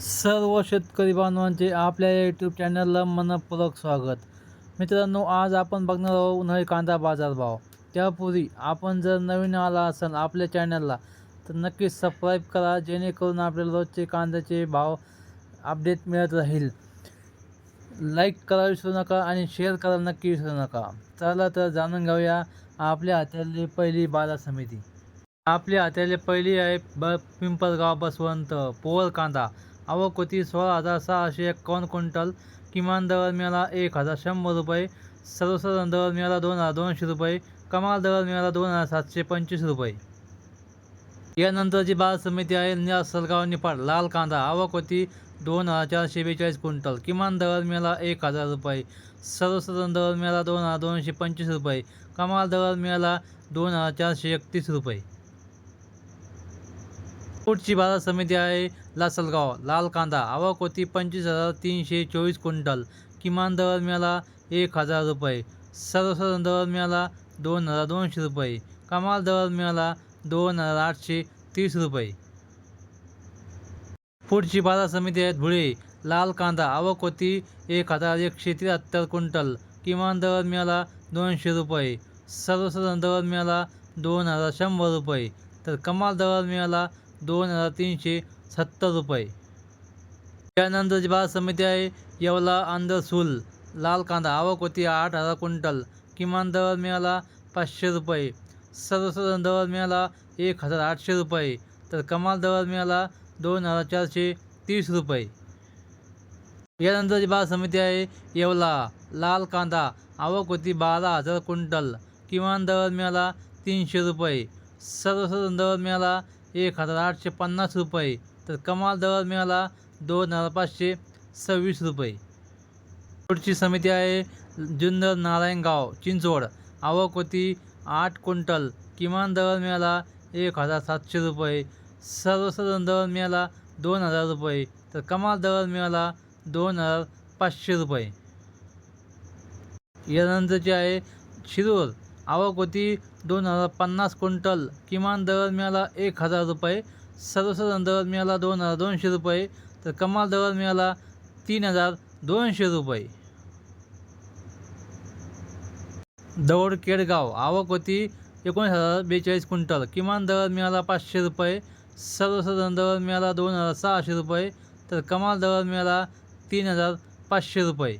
सर्व शेतकरी बांधवांचे आपल्या यूट्यूब चॅनलला मनपूर्वक स्वागत. मित्रांनो आज आपण बघणार आहोत उन्हाळी कांदा बाजारभाव त्यापूर्वी आपण जर नवीन आला असाल आपल्या चॅनलला तर नक्कीच सबस्क्राईब करा जेणेकरून आपल्याला रोजचे कांद्याचे भाव अपडेट मिळत राहील. लाईक करा विसरू नका आणि शेअर करा नक्की विसरू नका. चला तर जाणून घेऊया आपल्या हातातली पहिली बाजार समिती. आपल्या हातातली पहिली आहे ब पिंपळगाव बसवंत पोवर कांदा. आवक होती सोळा हजार सहाशे एकावन्न क्विंटल. किमान दर मिळाला एक हजार शंभर रुपये. सर्वसाधारण दर मिळाला दोन हजार दोनशे रुपये. कमाल दर मिळाला दोन हजार सातशे पंचवीस रुपये. यानंतर जी बाजार समिती आहे निळा सलगाव निफाड लाल कांदा आवक होती दोन हजार चारशे बेचाळीस क्विंटल. किमान दर मिळाला एक हजार रुपये. सर्वसाधारण दर मिळाला दोन हजार दोनशे पंचवीस रुपये. कमाल दर मिळाला दोन हजार चारशे एकतीस रुपये. पुढची बाजार समिती आहे लासलगाव लाल कांदा. आवक होती पंचवीस हजार तीनशे चोवीस क्विंटल. किमान दर मिळाला एक हजार रुपये. सर्वसाधारण दर मिळाला दोन हजार दोनशे रुपये. कमाल दर मिळाला दोन हजार आठशे तीस रुपये. पुढची बाजार समिती आहे धुळे. लाल कांदा. आवक होती एक हजार एकशे त्र्याहत्तर क्विंटल. किमान दर मिळाला दोनशे रुपये. सर्वसाधारण दर मिळाला दोन हजार शंभर रुपये. तर कमाल दर मिळाला दोन हजार तीनशे सत्तर रुपये. त्यानंतरची बाजार समिती आहे येवला आंधरसूल लाल कांदा आवक होती आठ हजार क्विंटल किमान दर मिळाला पाचशे रुपये. सर्वसाधारण दर मिळाला एक हजार आठशे रुपये तर कमाल दर मिळाला दोन हजार चारशे तीस रुपये. यानंतरची बाजार समिती आहे येवला लाल कांदा आवक होती बारा हजार क्विंटल किमान दर मिळाला तीनशे रुपये. सर्वसाधारण दर मिळाला एक हजार आठशे पन्नास रुपये. तर कमाल दर मिळाला दोन हजार पाचशे सव्वीस रुपये. पुढची समिती आहे जुन्नर नारायणगाव चिंचवड. आवक होती आठ क्विंटल. किमान दर मिळाला एक हजार सातशे रुपये. सर्वसाधारण दर मिळाला दोन हजार रुपये. तर कमाल दर मिळाला दोन हजार पाचशे रुपये. यानंतरची आहे शिरूर. आवक होती दोन हजार पन्नास क्विंटल. किमान दर मिळाला एक हजार रुपये. सर्वसाधारण दर मिळाला दोन हजार दोनशे रुपये. तर कमाल दर मिळाला तीन हजार दोनशे रुपये. दौड केडगाव आवक होती एकोणीस हजार बेचाळीस क्विंटल. किमान दर मिळाला पाचशे रुपये. सर्वसाधारण दर मिळाला दोन हजार सहाशे रुपये. तर कमाल दर मिळाला तीन हजार पाचशे रुपये.